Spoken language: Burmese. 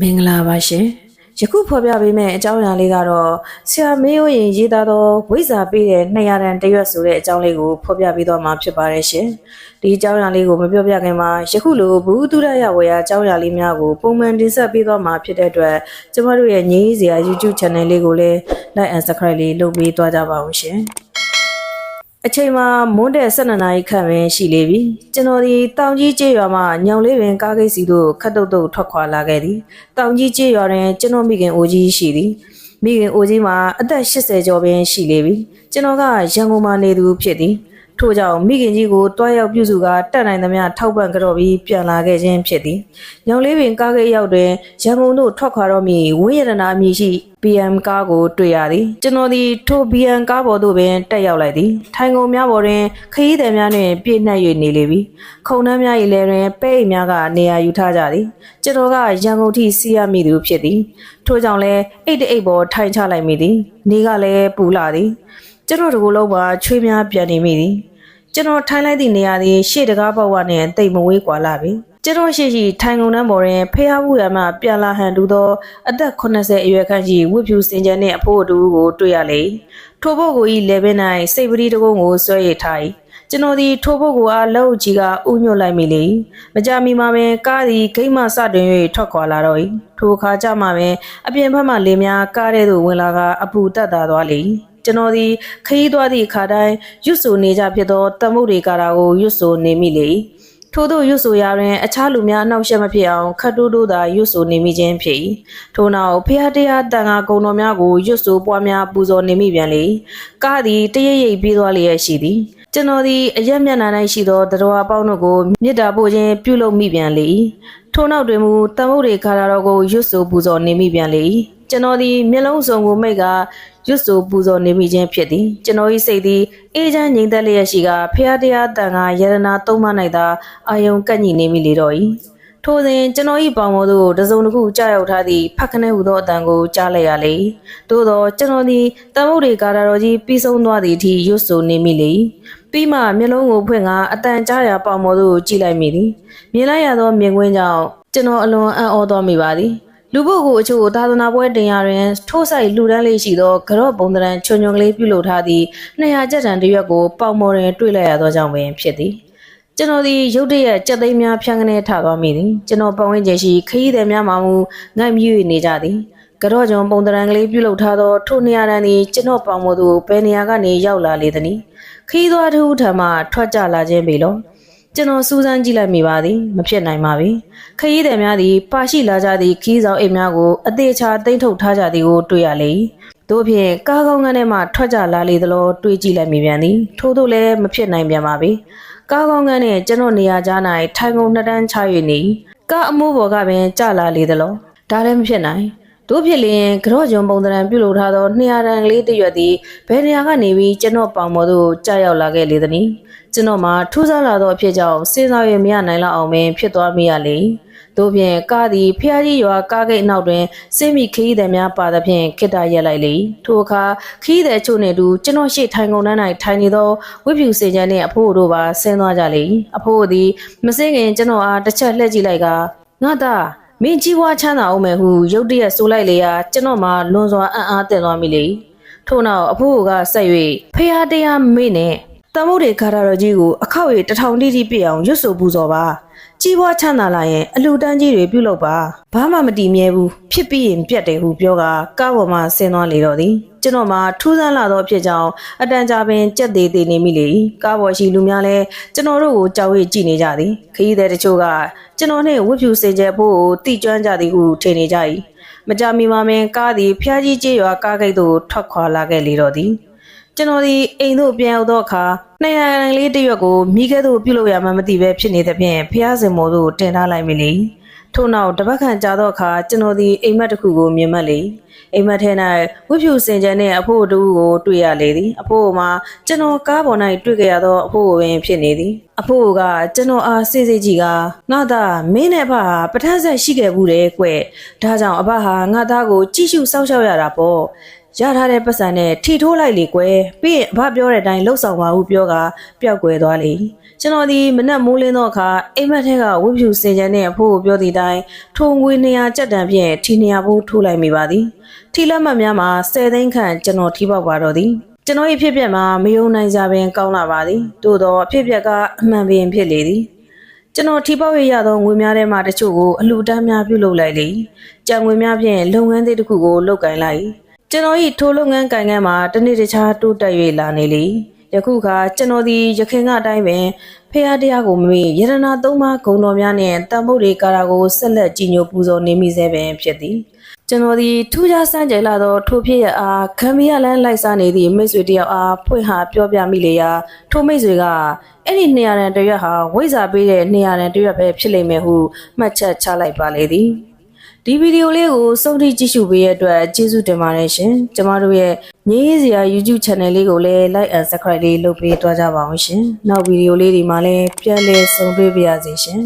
မင်္ဂလာပါရှင်ယခုဖော်ပြပေးမယ့်အကြောင်းအရာလေးကတော့ဆရာမေးရိုးရင်ရေးသားသောဝိဇ္ဇာပေးတဲ့200တန်တရွတ်ဆိုတဲ့အကြောင်းလေးကိုဖော်ပြပေးသွားမှာဖြစ်ပါတယ်ရှင်ဒီအကြောင်းအရာလေးကိုမပြောပြခင်မှာယခုလိုဘူးတုဒရဝေယအကြောင်းအရာလေးများကိုပုံမှန်တင်ဆက်ပေးသွားမှာဖြစ်တဲ့အတွက်ကျမတို့ရဲ့ညီးစရာ YouTube channel လေးကိုလည်း like and subscribe လေးလုပ်ပေးသွားကြပါဦးရှင် အချိန်မှာမွန်းတဲ့12နာရီခန့်ပဲရှိလေပြီကျွန်တော်ဒီတောင်ကြီးကျေးရွာမှာညောင်လေးပင်ကားကိတ်စီတို့ခတ်တုတ်တုတ်ထွက်ခွာလာခဲ့သည်တောင်ကြီးကျေးရွာတွင်ကျွန်တော်မိခင်အိုကြီးရှိသည်မိခင်အိုကြီးမှာအသက်80ကျော်ပင်ရှိလေပြီကျွန်တော်ကရန်ကုန်မှာနေသူဖြစ်သည် ထို့ကြောင့်မိခင်ကြီးကိုတွားရောက်ပြုစုကတက်နိုင်သမျှထောက်ပံ့ကြတော့ပြီးပြန်လာခဲ့ခြင်းဖြစ်သည်ညောင်လေးပင်ကားကိတ်ရောက်တွင်ရန်ကုန်သို့ထွက်ခွာတော့မည်ဝင်းရတနာအမည်ရှိ BM ကားကိုတွေ့ရသည်ကျွန်တော်သည်ထို BM ကားပေါ်သို့ပင်တက်ရောက်လိုက်သည်ထိုင်ကုန်များပေါ်တွင်ခရီးသည်များနှင့်ပြည့်နှက်၍နေလေပြီခုံနှမ်းများ၏လည်းတွင်ပဲ့အိမ်များကနေရာယူထားကြသည်ကျွန်တော်ကရန်ကုန်ထိစီးရမိသူဖြစ်သည်ထို့ကြောင့်လည်းအိတ်တအိတ်ပေါ်ထိုင်ချလိုက်မိသည်နေကလည်းပူလာသည် ကျွန်တော်တကူလုံးမှာချွေးများပြန်နေမိသည်ကျွန်တော်ထိုင်လိုက်သည့်နေရာသည်ရှေ့တကားပေါက်ကနေတိတ်မဝေးကွာလာပြီကျွန်တော်ရှိရှိထိုင်ကုန်တန်းပေါ်တွင်ဖះဘူးရမပြန်လာဟန်တူသောအသက်80အရွယ်ခန့်ရှိဝတ်ဖြူစင်ကြယ်နှင့်အဖိုးအတူကိုတွေ့ရလေထိုပုဂ္ဂိုလ်၏လေပင်၌စိတ်ပတိတကုန်းကိုဆွဲရထား၏ကျွန်တော်ဒီထိုးဖို့ကိုအားလက်ဦးကြီးကဥညွတ်လိုက်မိလေမကြမီမှာပင်ကားသည်ဂိတ်မှစတင်၍ထွက်ခွာလာတော့၏ထိုအခါကျမှပင်အပြင်ဘက်မှလေများကားတဲ့သို့ဝင်လာကအပူတက်သာသွားလေ၏ ကျွန်တော်သည်ခရီးသွားသည့်အခါတိုင်းရွတ်ဆိုနေကြဖြစ်သောတမုတ်တွေကာတာကိုရွတ်ဆိုနေမိလေထို့သောရွတ်ဆိုရာတွင် အခြားလူများအနှောက်အယှက်မဖြစ်အောင်ခတ်တိုးတိုးသာရွတ်ဆိုနေမိခြင်းဖြစ်၏ထို့နောက်ဖျားတရားတန်ခါကုံတော်များကိုရွတ်ဆိုပွားများပူဇော်နေမိပြန်လေကားသည်တရရိပ်ပြေးသွားလျက်ရှိသည်ကျွန်တော်သည်အရက်မျက်နှာ၌ရှိသောတတော်အပေါင်းတို့ကိုမေတ္တာပို့ခြင်းပြုလုပ်မိပြန်လေထို့နောက်တွင်မူတမုတ်တွေခါတာတော်ကိုရွတ်ဆိုပူဇော်နေမိပြန်လေ ကျွန်တော်သည်မျက်လုံးစုံကိုမိတ်ကရွတ်ဆိုပူဇော်နေမိခြင်းဖြစ်သည်ကျွန်တော်၏စိတ်သည်အေးချမ်းငြိမ်သက်လျက်ရှိကဖျားတရားတန်ခါယရနာသုံးမ၌သာအာယုံကပ်ညီနေမိလေတော့၏ထိုစဉ်ကျွန်တော်၏ပေါင်ပေါ်သို့တစုံတစ်ခုကြားရောက်ထားသည့်ဖက်ခနဲဟူသောအတန်ကိုကြားလိုက်ရလေသို့သောကျွန်တော်သည်တမုတ်တွေကာတာတော်ကြီးပြီးဆုံးသွားသည့်အထိရွတ်ဆိုနေမိလေပြီးမှမျက်လုံးကိုဖွင့်ကအတန်ကြားရာပေါင်ပေါ်သို့ကြည့်လိုက်မိသည်မြင်လိုက်ရသောမြင်ကွင်းကြောင့်ကျွန်တော်အလွန်အံ့ဩသွားမိပါသည် လူပုဂ္ဂိုလ်အချို့သာသနာပွဲတင်ရတွင်ထိုးဆိုင်လူတန်းလေးရှိသောကြော့ပုံသဏ္ဍာန်ချွန်ချွန်ကလေးပြုလုပ်ထားသည့်200ကျပ်တန်တစ်ရွက်ကိုပေါင်မော်တွင်တွေ့လိုက်ရသောကြောင့်ပင်ဖြစ်သည်ကျွန်တော်ဒီရုတ်တရက်ကြက်သိမ်းများဖြန်းကနေထသွားမိသည်ကျွန်တော်ပတ်ဝန်းကျင်ရှိခရီးသည်များမှမူငိုက်မြူနေကြသည်ကြော့ကျွန်ပုံသဏ္ဍာန်ကလေးပြုလုပ်ထားသောထိုနေရာတန်းသည်ကျွန်တော်ပေါင်မော်သို့ဘယ်နေရာကနေရောက်လာလေသနည်းခရီးသွားသူထံမှထွက်ကြလာခြင်းပေလော ကျွန်တော်စူးစမ်းကြည့်လိုက်မိပါသည်မဖြစ်နိုင်ပါဘူးခရီးသည်များသည်ပါရှိလာကြသည့်ခီးဆောင်အိမ်များကိုအသေးချာတိမ့်ထုတ်ထားကြသည်ကိုတွေ့ရလေတို့ဖြင့်ကားကောင်းကန်းထဲမှထွက်ကြလာလေသလိုတွေးကြည့်လိုက်မိပြန်သည်ထို့သောလည်းမဖြစ်နိုင်ပြန်ပါဘူးကားကောင်းကန်းနှင့်ကျွန်တော်နေရာကြား၌ထိုင်ကုန်နှစ်တန်းချ၍နေကားအမိုးပေါ်ကပင်ကျလာလေသလိုဒါလည်းမဖြစ်နိုင် တို့ဖြစ်လျင်ကြော့ဂျွန်ပုံသဏ္ဍာန်ပြုလုပ်ထားသော200တန်ကလေးတစ်ရွက်သည်ဘယ်နေရာကနေပြီးကျွန်တော်ပေါင်ပေါ်သို့ကြာရောက်လာခဲ့လေသနည်းကျွန်တော်မှာထူးခြားလာသောအဖြစ်ကြောင့်စဉ်းစားရမရနိုင်လောက်အောင်ပင်ဖြစ်သွားမိရလေတို့ဖြင့်ကားသည်ဖျားကြီးရွာကားဂိတ်အနောက်တွင်စိမိခီးသည်များပါသဖြင့်ခိတ္တရက်လိုက်လေထိုအခါခီးသည်ချို့နှင့်တူကျွန်တော်ရှိထိုင်ကုန်တန်း၌ထိုင်နေသောဝိဖြူစင်ချမ်းနှင့်အဖိုးတို့ပါဆင်းသွားကြလေအဖိုးသည်မစင်းခင်ကျွန်တော်အားတစ်ချက်လှည့်ကြည့်လိုက်ကငါသား မင်းကြီးဝါချမ်းသာအောင်မယ်ဟုရုတ်တရက်ဆိုလိုက်လေရာကျွန်တော်မှလွန်စွာအံ့အားသင့်သွားမိလေထို့နောက်အဖိုးကဆက်၍ဖះတရားမေ့နဲ့တမုတ်တွေခါရတော်ကြီးကိုအခောက်ရည်တထောင်တိတိပြည့်အောင်ရွတ်ဆိုပူဇော်ပါ ကြီးပွားချမ်းသာလာရင်အလူတန်းကြီးတွေပြုလုပ်ပါဘာမှမတည်မြဲဘူးဖြစ်ပြီးရင်ပြတ်တယ်ဟုပြောကကားပေါ်မှာဆင်းသွားလေတော့သည်ကျွန်တော်မှထူးဆန်းလာသောအဖြစ်ကြောင့်အတန်ကြာပင်ကြက်သေးသေးနေမိလေကားပေါ်ရှိလူများလည်းကျွန်တော်တို့ကိုကြောက်ရွံ့ကြည့်နေကြသည်ခရီးသည်တချို့ကကျွန်တော်နှင့်ဝတ်ဖြူစင်ကြယ်ဖို့တိကျွမ်းကြသည်ဟုထင်နေကြ၏မကြမီမှာပင်ကားသည်ဖျားကြီးကျေးရွာကားဂိတ်သို့ထွက်ခွာလာခဲ့လေတော့သည် ကျွန်တော်ဒီအိမ်သို့ပြန်ရောက်သောအခါနှစ်ရန်လေးတစ်ရွက်ကိုမိခဲသို့ပြုတ်လို့ရမှမသိပဲဖြစ်နေသဖြင့်ဖះစင်မော်သို့တင်ထားလိုက်မိလေထို့နောက်တစ်ပတ်ခန့်ကြာသောအခါကျွန်တော်ဒီအိမ်မက်တစ်ခုကိုမြင်မှတ်လေအိမ်မက်ထဲ၌ဝှဖြူစင်ကြဲနှင့်အဖိုးတူကိုတွေ့ရလေသည်အဖိုးမှာကျွန်တော်ကားပေါ်၌တွေ့ကြရသောအဖိုးပင်ဖြစ်နေသည်အဖိုးကကျွန်တော်အားစိတ်စိတ်ကြီးကငါသားမင်းနဲ့အဖဟာပထက်ဆက်ရှိခဲ့ဘူးတဲ့ကွဒါကြောင့်အဖဟာငါသားကိုကြည့်ရှုစောင့်ရှောက်ရတာပေါ့ ရထားတဲ့ပတ်စံနဲ့ထီထိုးလိုက်လေကွယ်ပြီးရင်အဖပြောတဲ့အတိုင်းလှုပ်ဆောင်ပါဟုပြောကပျောက်ကွယ်သွားလေကျွန်တော်ဒီမနက်မိုးလင်းသောအခါအိမ်မက်ထဲကဝတ်ဖြူစင်ကြံတဲ့အဖိုးကိုပြောသည့်အတိုင်းထုံငွေ200ကြက်တန်ဖြင့်ထီ200ဘူးထိုးလိုက်မိပါသည်ထီလက်မှတ်များမှာ10သိန်းခန့်ကျွန်တော်ထိပေါက်ပါတော့သည်ကျွန်တော်၏ဖြစ်ပျက်မှာမယုံနိုင်ကြပင်ကောင်းလာပါသည်သို့သောအဖြစ်ပျက်ကအမှန်ပင်ဖြစ်လေသည်ကျွန်တော်ထိပေါက်ရရသောငွေများထဲမှတချို့ကိုအလှူဒန်းများပြုလုပ်လိုက်လေ။ကြံငွေများဖြင့်လုပ်ငန်းသေးတစ်ခုကိုလုပ်ကင်လိုက်။ ကျွန်တော်၏ထိုးလုပ်ငန်းကင်ကန်းမှာတစ်နေ့တခြားတိုးတက်၍လာနေလေ။ယခုခါကျွန်တော်သည်ရခင်ကအတိုင်းပင်ဖះတရားကိုမမေ့ယရနာသုံးပါးဂုံတော်များနှင့်တန်ဖို့တွေကာရာကိုဆက်လက်ကြည်ညိုပူဇော်နေမိစေပင်ဖြစ်သည်။ကျွန်တော်ဒီထူးခြားစမ်းကြဲလာသောထိုဖြစ်ရအားခံမရလန်းလိုက်စားနေသည့်မိတ်ဆွေတယောက်အားဖွင့်ဟာပြောပြမိလေရာထိုမိတ်ဆွေကအဲ့ဒီနေရာရန်တရွက်ဟာဝိဇ္ဇာပေးတဲ့နေရာရန်တရွက်ပဲဖြစ်လိမ့်မယ်ဟုမှတ်ချက်ချလိုက်ပါလေသည် ဒီဗီဒီယိုလေးကိုစုံထိကြည့်ရှုပေးရတဲ့အတွက်ကျေးဇူးတင်ပါတယ်ရှင်ကျမတို့ရဲ့ငြိမ်းစရာ YouTube channel လေးကိုလည်း like and subscribe လေးလုပ်ပေးသွားကြပါအောင်ရှင်နောက်ဗီဒီယိုလေးဒီမှာလည်းပြန်လည်ဆုံတွေ့ပါရစေရှင်